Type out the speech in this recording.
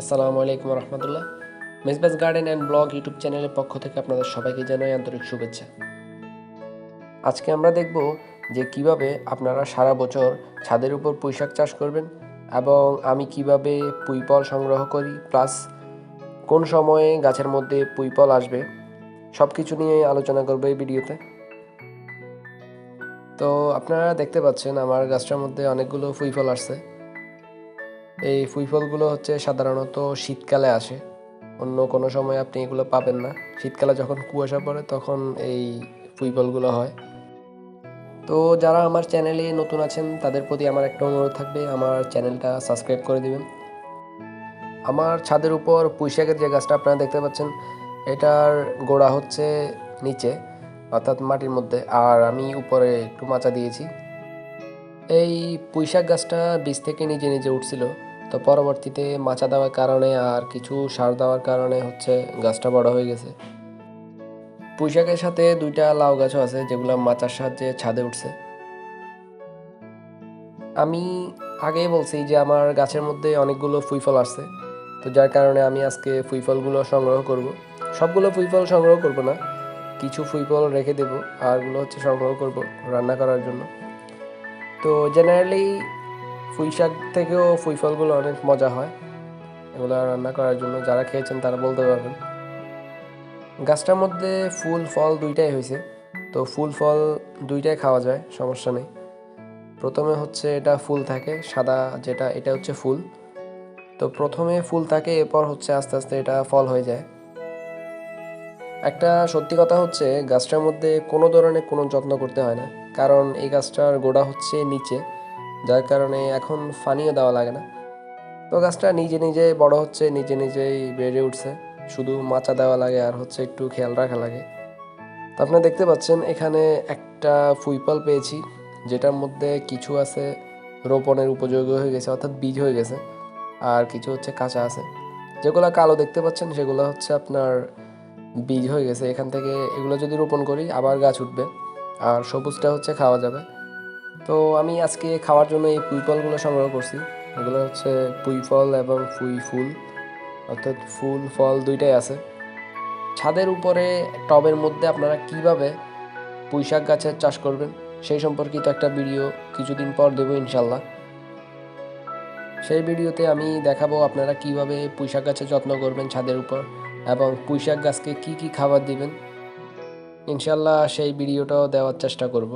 আসসালামু আলাইকুম রহমতুল্লাহ মেসবাস গার্ডেন অ্যান্ড ব্লগ ইউটিউব চ্যানেলের পক্ষ থেকে আপনাদের সবাইকে জানাই আন্তরিক শুভেচ্ছা। আজকে আমরা দেখব যে কীভাবে আপনারা সারা বছর ছাদের উপর পুঁইশাক চাষ করবেন এবং আমি কীভাবে পুঁইপল সংগ্রহ করি, প্লাস কোন সময়ে গাছের মধ্যে পুঁইপল আসবে সব কিছু নিয়ে আলোচনা করব এই ভিডিওতে। তো আপনারা দেখতে পাচ্ছেন আমার গাছটার মধ্যে অনেকগুলো ফুই আসছে। এই ফুই ফলগুলো হচ্ছে সাধারণত শীতকালে আসে। অন্য কোনো সময় আপনি এগুলো পাবেন না। শীতকালে যখন কুয়াশা পড়ে তখন এই ফুই ফলগুলো হয়। তো যারা আমার চ্যানেলে নতুন আছেন, তাদের প্রতি আমার একটা অনুরোধ থাকবে, আমার চ্যানেলটা সাবস্ক্রাইব করে দিবেন। আমার ছাদের উপর পুঁইশাকের যে গাছটা আপনারা দেখতে পাচ্ছেন, এটার গোড়া হচ্ছে নিচে, অর্থাৎ মাটির মধ্যে, আর আমি উপরে একটু মাচা দিয়েছি। এই পুঁইশাক গাছটা বীজ থেকে নিজে নিজে উঠছিল। তো পরবর্তীতে মাচা দেওয়ার কারণে আর কিছু সার দেওয়ার কারণে হচ্ছে গাছটা বড় হয়ে গেছে। পুঁইশাকের সাথে দুইটা লাউ গাছও আছে যেগুলো মাচার সাহায্যে ছাদে উঠছে। আমি আগেই বলছি যে আমার গাছের মধ্যে অনেকগুলো ফুইফল আসছে। তো যার কারণে আমি আজকে ফুইফলগুলো সংগ্রহ করব। সবগুলো ফুইফল সংগ্রহ করব না, কিছু ফুইফল রেখে দেবো আরগুলো হচ্ছে সংগ্রহ করব রান্না করার জন্য। তো জেনারেলি ফুই শাক থেকেও ফুই ফলগুলো অনেক মজা হয়। এগুলো রান্না করার জন্য যারা খেয়েছেন তারা বলতে পারবেন। গাছটার মধ্যে ফুল, ফল দুইটাই হয়েছে। তো ফুল, ফল দুইটাই খাওয়া যায়, সমস্যা নেই। প্রথমে হচ্ছে এটা ফুল থাকে, সাদা যেটা, এটা হচ্ছে ফুল। তো প্রথমে ফুল থাকে, এরপর হচ্ছে আস্তে আস্তে এটা ফল হয়ে যায়। একটা সত্যি কথা হচ্ছে, গাছটার মধ্যে কোনো ধরনের কোনো যত্ন করতে হয় না। কারণ এই গাছটার গোড়া হচ্ছে নিচে। যার কারণে এখন ফানিও দেওয়া লাগে না। তো গাছটা নিজে নিজে বড় হচ্ছে, নিজে নিজেই বেড়ে উঠছে। শুধু মাচা দেওয়া লাগে আর হচ্ছে একটু খেয়াল রাখা লাগে। তো আপনারা দেখতে পাচ্ছেন, এখানে একটা ফুইপাল পেয়েছি, যেটার মধ্যে কিছু আছে রোপণের উপযোগী হয়ে গেছে, অর্থাৎ বীজ হয়ে গেছে, আর কিছু হচ্ছে কাঁচা আছে। যেগুলো কালো দেখতে পাচ্ছেন, সেগুলো হচ্ছে আপনার বীজ হয়ে গেছে। এখান থেকে এগুলো যদি রোপণ করি, আবার গাছ উঠবে, আর সবুজটা হচ্ছে খাওয়া যাবে। তো আমি আজকে খাওয়ার জন্য এই পুঁই ফলগুলো সংগ্রহ করছি। এগুলো হচ্ছে পুঁই ফল এবং ফুই ফুল। অর্থাৎ ফুল, ফল দুইটাই আছে। ছাদের উপরে, টবের মধ্যে আপনারা কীভাবে পুঁই শাক গাছের চাষ করবেন, সেই সম্পর্কিত একটা ভিডিও কিছুদিন পর দেবো ইনশাল্লাহ সেই ভিডিওতে আমি দেখাবো আপনারা কীভাবে পুঁইশাক গাছের যত্ন করবেন ছাদের উপর এবং পুঁইশাক গাছকে কি কি খাবার দিবেন। ইনশাল্লাহ সেই ভিডিওটাও দেওয়ার চেষ্টা করব।